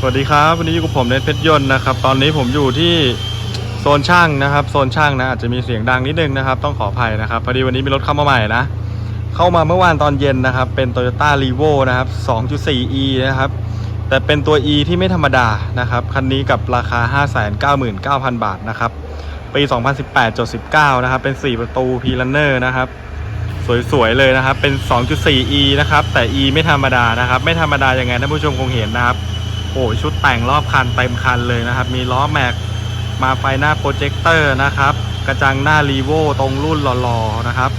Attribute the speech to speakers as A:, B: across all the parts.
A: สวัสดีครับวันนี้อยู่กับผมเนทเพชรยนต์นะครับ ตอนนี้ผมอยู่ที่โซนช่างนะครับ โซนช่างนะอาจจะมีเสียงดังนิดนึงนะครับ ต้องขออภัยนะครับ พอดีวันนี้มีรถเข้ามาใหม่นะ เข้ามาเมื่อวานตอนเย็นนะครับ เป็น Toyota r e v o นะครับ 2.4e นะครับ แต่เป็นตัว e ที่ไม่ธรรมดานะครับ คันนี้กับราคา 599,000 บาทนะครับ ปี 2018.19 นะครับ เป็น 4 ประตู p l a n n e r นะครับ สวยๆเลยนะครับ เป็น 2.4e นะครับ แต่ e ไม่ธรรมดานะครับ ไม่ธรรมดายังไงท่านผู้ชมคงเห็นนะครับ โอ้ชุดแต่งรอบคันเต็มคันเลยนะครับ มีล้อแม็กมาไฟหน้าโปรเจคเตอร์นะครับ กระจังหน้ารีโวตรงรุ่นหล่อๆนะครับ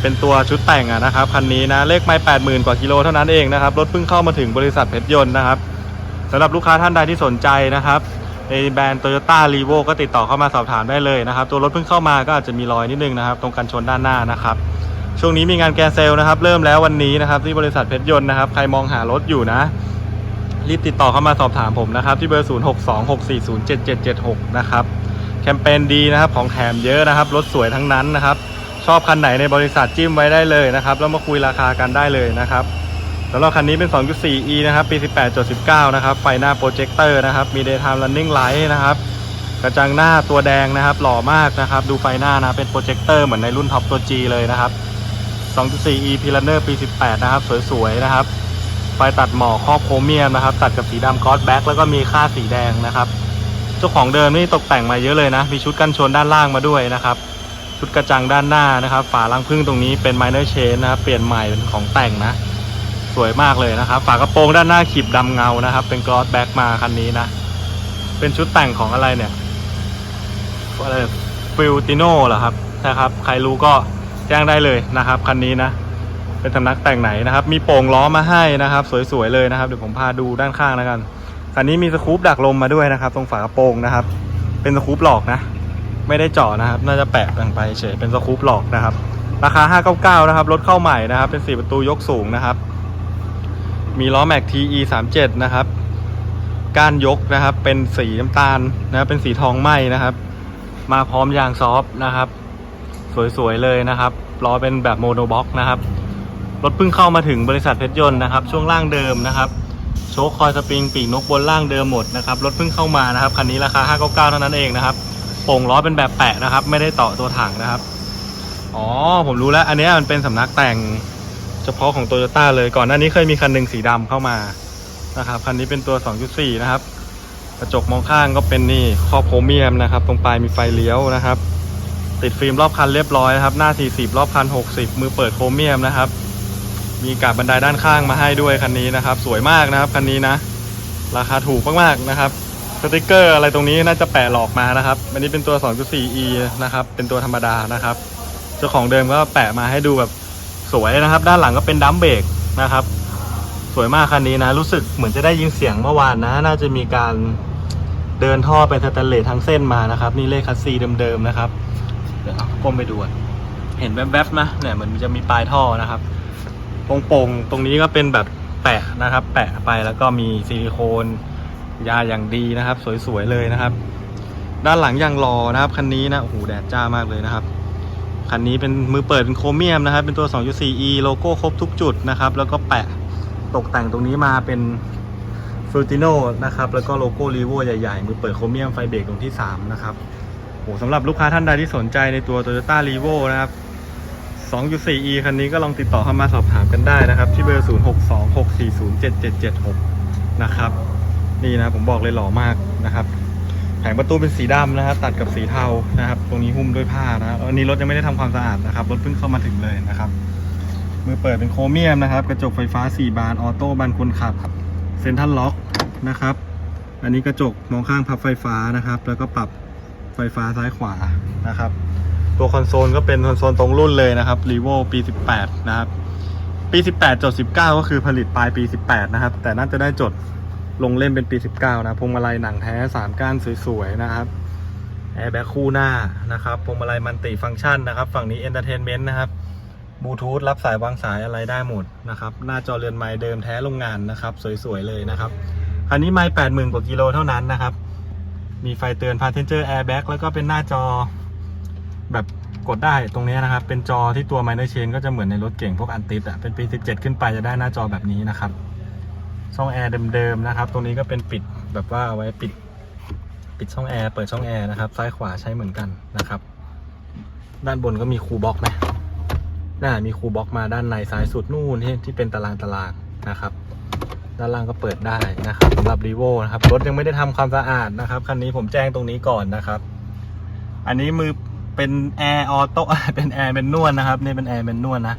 A: เป็นตัวชุดแต่งอะนะครับคันนี้นะเลขไม่แปดหมื่นกว่ากิโลเท่านั้นเองนะครับรถเพิ่งเข้ามาถึงบริษัทเพชรยนต์นะครับสำหรับลูกค้าท่านใดที่สนใจนะครับในแบรนด์ Toyota r e v o ก็ติดต่อเข้ามาสอบถามได้เลยนะครับตัวรถเพิ่งเข้ามาก็อาจจะมีรอยนิดนึงนะครับ ตรงกันชนด้านหน้านะครับช่วงนี้มีงานแกนเซลนะครับ เริ่มแล้ววันนี้นะครับที่บริษัทเพชรยนต์นะครับ ใครมองหารถอยู่นะ รีบติดต่อเข้ามาสอบถามผมนะครับ ที่เบอร์ 0626407776 นะครับ แคมเปญดีนะครับ ของแถมเยอะนะครับ รถสวยทั้งนั้นนะครับ ชอบคันไหนในบริษัทจิ้มไว้ได้เลยนะครับ แล้วมาคุยราคากันได้เลยนะครับแล้วเราคันนี้เป็น 2.4e นะครับปี 18.19 นะครับ ไฟหน้าโปรเจคเตอร์นะครับ มี daytime running light นะครับ กระจังหน้าตัวแดงนะครับ หล่อมากนะครับ ดูไฟหน้านะ เป็นโปรเจคเตอร์เหมือนในรุ่นท็อปตัว G เลยนะครับ 2.4e p l a n n e r ปี 18 นะครับ สวยๆ นะครับ ไฟตัดหมอกครอบโครเมียมนะครับ ตัดกับสีดำกอสแบ็กแล้วก็มีค่าสีแดงนะครับ เจ้าของเดิมนี่ตกแต่งมาเยอะเลยนะ มีชุดกันชนด้านล่างมาด้วยนะครับ ชุดกระจังด้านหน้านะครับ ฝาลังพึ่งตรงนี้เป็น minor chain นะครับ เปลี่ยนใหม่เป็นของแต่งนะ สวยมากเลยนะครับ ฝากระโปรงด้านหน้าขีบดำเงานะครับ เป็นกลอสแบ็กมาคันนี้นะ เป็นชุดแต่งของอะไรเนี่ยอะไรฟิลติโน่เหรอครับนะครับ ใครรู้ก็แจ้งได้เลยนะครับคันนี้นะ เป็นสำนักแต่งไหนนะครับ มีโป่งล้อมาให้นะครับ สวยๆเลยนะครับเดี๋ยวผมพาดูด้านข้างแล้วกันคันนี้มีสกู๊ปดักลมมาด้วยนะครับ ตรงฝากระโปรงนะครับ เป็นสกู๊ปหลอกนะ ไม่ได้เจาะนะครับ น่าจะแปะลงไปเฉยเป็นสกู๊ปหลอกนะครับ ราคา 599 นะครับรถเข้าใหม่นะครับ เป็น 4 ประตูยกสูงนะครับ มีล้อแม็ก TE 37นะครับก้านยกนะครับ เป็นสีน้ำตาลนะครับเป็นสีทองไหมนะครับ มาพร้อมยางซอฟนะครับ สวยๆเลยนะครับล้อเป็นแบบโมโนบ็อกนะครับ รถเพิ่งเข้ามาถึงบริษัทเพชรยนต์นะครับ ช่วงล่างเดิมนะครับ โชคคอยสปริงปีกนกบนล่างเดิมหมดนะครับ รถเพิ่งเข้ามานะครับ คันนี้ราคา 599 เท่านั้นเองนะครับโป่งล้อเป็นแบบแปะนะครับ ไม่ได้ต่อตัวถังนะครับ อ๋อ ผมรู้แล้ว อันนี้มันเป็นสำนักแต่งเฉพาะของโตโยต้าเลย ก่อนหน้านี้เคยมีคันหนึ่งสีดำเข้ามานะครับ คันนี้เป็นตัว 2.4 นะครับ กระจกมองข้างก็เป็นนี่ครอบโครเมียมนะครับ ตรงปลายมีไฟเลี้ยวนะครับ ติดฟิล์มรอบคันเรียบร้อยนะครับ หน้า 40 รอบคัน 60 มือเปิดโครเมียมนะครับ มีกาบบันไดด้านข้างมาให้ด้วยคันนี้นะครับ สวยมากนะครับคันนี้นะ ราคาถูกมากๆนะครับสติกเกอร์อะไรตรงนี้น่าจะแปะหลอกมานะครับ อันนี้เป็นตัว 2.4e นะครับ เป็นตัวธรรมดานะครับ เจ้าของเดิมก็แปะมาให้ดูแบบสวยนะครับ ด้านหลังก็เป็นดัมเบรกนะครับ สวยมากคันนี้นะ รู้สึกเหมือนจะได้ยินเสียงเมื่อวานนะ น่าจะมีการเดินท่อเป็นสแตนเลสทั้งเส้นมานะครับ นี่เลขคัสซีเดิมๆนะครับ เดี๋ยวก้มไปดู เห็นแวบๆนะเนี่ยเหมือนจะมีปลายท่อนะครับ โป่งๆตรงนี้ก็เป็นแบบแปะนะครับ แปะไปแล้วก็มีซิลิโคนยาอย่างดีนะครับ สวยๆเลยนะครับ ด้านหลังยังรอนะครับคันนี้นะโอ้โหแดดจ้ามากเลยนะครับคันนี้เป็นมือเปิดเป็นโครเมียมนะครับ เป็นตัว 2.4e โลโก้ครบทุกจุดนะครับ แล้วก็แปะตกแต่งตรงนี้มาเป็นฟูติโนนะครับ แล้วก็โลโก้รีโวใหญ่ๆ มือเปิดโครเมียมไฟเบรกตรงที่ 3 นะครับโอ้สำหรับลูกค้าท่านใดที่สนใจในตัว Toyota r e v o นะครับ 2.4e คันนี้ก็ลองติดต่อเข้ามาสอบถามกันได้นะครับ ที่เบอร์ 0626407776 นะครับ นี่นะผมบอกเลยหล่อมากนะครับแผงประตูเป็นสีดำนะครับ ตัดกับสีเทานะครับ ตรงนี้หุ้มด้วยผ้านะอันนี้รถยังไม่ได้ทำความสะอาดนะครับรถเพิ่งเข้ามาถึงเลยนะครับมือเปิดเป็นโครเมียมนะครับ กระจกไฟฟ้า 4 บานออโต้บานคนขับเซ็นทรัลล็อกนะครับ อันนี้กระจกมองข้างพับไฟฟ้านะครับ แล้วก็ปรับไฟฟ้าซ้ายขวานะครับ ตัวคอนโซลก็เป็นคอนโซลตรงรุ่นเลยนะครับ r e v o ปี 18 นะครับ ปี 18จด19 ก็คือผลิตปลายปี 18 นะครับ แต่น่าจะได้จดลงเล่มเป็นปี 19 นะพวงมาลัยหนังแท้ 3 ก้านสวยๆ นะครับแอร์แบ็คคู่หน้านะครับพวงมาลัยมันติฟังก์ชันนะครับ ฝั่งนี้เอนเตอร์เทนเมนต์นะครับบลูทูธรับสายวางสายอะไรได้หมดนะครับ หน้าจอเรือนไม้เดิมแท้โรงงานนะครับ สวยๆ เลยนะครับ คันนี้ไม่80,000กว่ากิโลเท่านั้นนะครับ มีไฟเตือน Passenger Airbag แล้วก็เป็นหน้าจอ แบบกดได้ตรงนี้นะครับ เป็นจอที่ตัว Minor Chain ก็จะเหมือนในรถเก่งพวกอันติดอะเป็นปี 17 ขึ้นไปจะได้หน้าจอแบบนี้นะครับ ช่องแอร์เดิมๆนะครับ ตรงนี้ก็เป็นปิดแบบว่าเอาไว้ปิด ปิดช่องแอร์เปิดช่องแอร์นะครับ ซ้ายขวาใช้เหมือนกันนะครับ ด้านบนก็มีคูลบ็อกไหมน่ามีคูลบ็อกมาด้านในซ้ายสุดนู่นที่ที่เป็นตารางตารางนะครับ ด้านล่างก็เปิดได้นะครับสำหรับรีโวนะครับรถยังไม่ได้ทำความสะอาดนะครับคันนี้ผมแจ้งตรงนี้ก่อนนะครับ อันนี้มือ เป็นแอร์ออโต้เป็นแอร์เป็นนวลนะครับนี่เป็นแอร์เป็นนวลนะ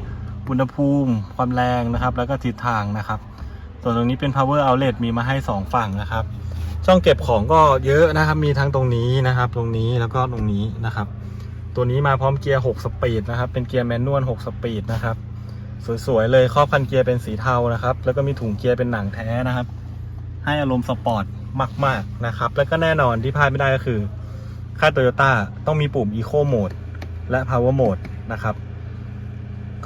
A: อุณหภูมิความแรงนะครับ แล้วก็ทิศทางนะครับ ส่วนตรงนี้เป็น power outlet มีมาให้ 2 ฝั่งนะครับ ช่องเก็บของก็เยอะนะครับ มีทั้งตรงนี้นะครับ ตรงนี้แล้วก็ตรงนี้นะครับ ตัวนี้มาพร้อมเกียร์ 6 สปีดนะครับ เป็นเกียร์แมนนวล 6 สปีดนะครับ สวยๆเลยครอบคันเกียร์เป็นสีเทานะครับ แล้วก็มีถุงเกียร์เป็นหนังแท้นะครับ ให้อารมณ์สปอร์ตมาก ๆนะครับ แล้วก็แน่นอนที่พลาดไม่ได้ก็คือ ค่ายโตโยต้าต้องมีปุ่ม Eco Mode และ Power Mode นะครับ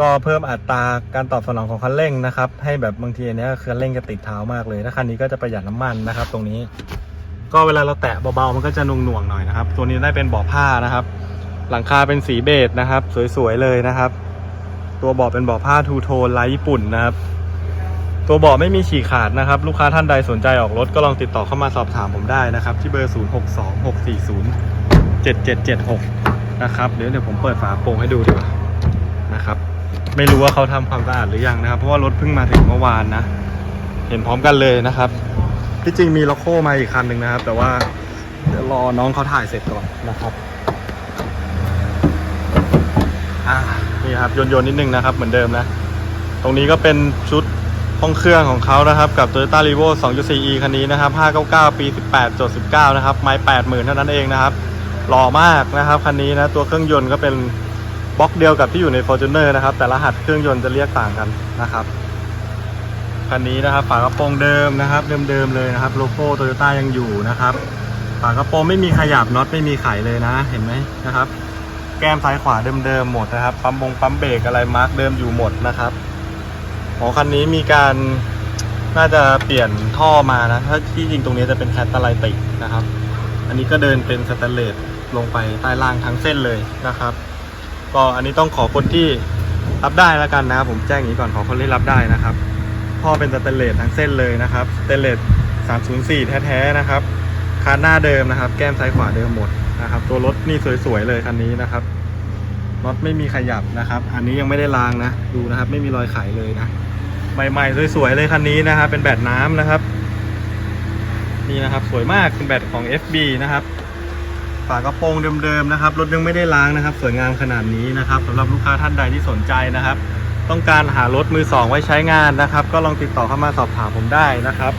A: ก็เพิ่มอัตราการตอบสนองของคันเร่งนะครับ ให้แบบบางทีอันเนี้ยคันเร่งจะติดเท้ามากเลย ถ้าคันนี้ก็จะประหยัดน้ำมันนะครับ ตรงนี้ ก็เวลาเราแตะเบาๆมันก็จะนุ่งหน่วงหน่อยนะครับ ตัวนี้ได้เป็นเบาะผ้านะครับ หลังคาเป็นสีเบจนะครับ สวยๆเลยนะครับ ตัวเบาะเป็นเบาะผ้าทูโทนลายญี่ปุ่นนะครับ ตัวเบาะไม่มีฉีกขาดนะครับ ลูกค้าท่านใดสนใจออกรถก็ลองติดต่อเข้ามาสอบถามผมได้นะครับ ที่เบอร์ 0626407776 นะครับเดี๋ยวเดี๋ยวผมเปิดฝาโปร่งให้ดูดีกว่านะครับ ไม่รู้ว่าเขาทำความสะอาดหรือยังนะครับ เพราะว่ารถเพิ่งมาถึงเมื่อวานนะ เห็นพร้อมกันเลยนะครับที่จริงมีล็อกโคมาอีกคันหนึ่งนะครับ แต่ว่าเดี๋ยวรอน้องเขาถ่ายเสร็จก่อนนะครับอ่านี่ครับโยนโยนนิดนึงนะครับ เหมือนเดิมนะ ตรงนี้ก็เป็นชุด ห้องเครื่องของเขานะครับ กับ Toyota r e v o 2.4e คันนี้นะครับ 599 ปี 18.19 นะครับ ไม่80,000 เท่านั้นเองนะครับ หล่อมากนะครับ คันนี้นะ ตัวเครื่องยนต์ก็เป็นบล็อกเดียวกับที่อยู่ใน Fortuner นะครับ แต่รหัสเครื่องยนต์จะเรียกต่างกันนะครับ คันนี้นะครับ ฝากระโปรงเดิมนะครับ เดิมๆเลยนะครับ โลโก้โตโยต้ายังอยู่นะครับ ฝากระโปรงไม่มีขยับน็อตไม่มีไขเลยนะ เห็นไหมนะครับ แก้มซ้ายขวาเดิมๆหมดนะครับ ปั๊มบงปั๊มเบรกอะไรมาร์กเดิมอยู่หมดนะครับ อ๋อคันนี้มีการน่าจะเปลี่ยนท่อมานะ ถ้าที่จริงตรงนี้จะเป็นแคตตาไลติกนะครับ อันนี้ก็เดินเป็นสแตนเลสลงไปใต้ล่างทั้งเส้นเลยนะครับ ก็อันนี้ต้องขอคนที่รับได้แล้วกันนะครับผมแจ้งอย่างนี้ก่อนขอคนที่รับได้นะครับท่อเป็นสแตนเลสทั้งเส้นเลยนะครับสแตนเลส304 แท้ๆนะครับคานหน้าเดิมนะครับ แก้มซ้ายขวาเดิมหมดนะครับ ตัวรถนี่สวยๆเลยคันนี้นะครับรถไม่มีขยับนะครับ อันนี้ยังไม่ได้ล้างนะ ดูนะครับ ไม่มีรอยไขเลยนะ ใหม่ๆสวยๆเลยคันนี้นะครับเป็นแบตน้ำนะครับ นี่นะครับสวยมากเป็นแบตของ FB นะครับฝากระโปรงเดิมๆนะครับรถยังไม่ได้ล้างนะครับ สวยงามขนาดนี้นะครับสำหรับลูกค้าท่านใดที่สนใจนะครับ ต้องการหารถมือสองไว้ใช้งานนะครับ ก็ลองติดต่อเข้ามาสอบถามผมได้นะครับ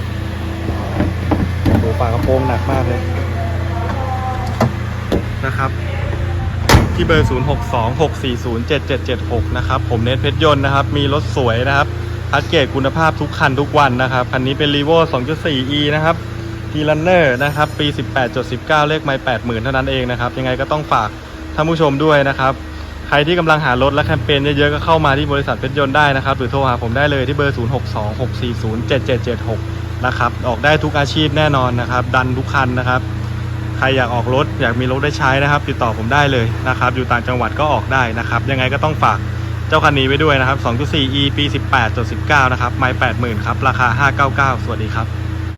A: โอ้ฝากระโปรงหนักมากเลยนะครับ ที่เบอร์ 0626407776 นะครับ ผมเนทเพชรยนต์นะครับ มีรถสวยนะครับ พัดเกรดคุณภาพทุกคันทุกวันนะครับ คันนี้เป็น r e v o 2.4e นะครับ g r u n n e r นะครับ ปี 18.19 เลขไม่80,000 เท่านั้นเองนะครับ ยังไงก็ต้องฝากท่านผู้ชมด้วยนะครับ ใครที่กำลังหารถและแคมเปญเยอะๆ ก็เข้ามาที่บริษัทเพชรยนต์ได้นะครับ หรือโทรหาผมได้เลยที่เบอร์ 0626407776 นะครับ ออกได้ทุกอาชีพแน่นอนนะครับ ดันทุกคันนะครับ ใครอยากออกรถอยากมีรถได้ใช้นะครับ ติดต่อผมได้เลยนะครับ อยู่ต่างจังหวัดก็ออกได้นะครับ ยังไงก็ต้องฝาก เจ้าคันนี้ไว้ด้วยนะครับ 2.4e ปี 18.19 นะครับ ไม่80,000 ครับ ราคา 599 สวัสดีครับ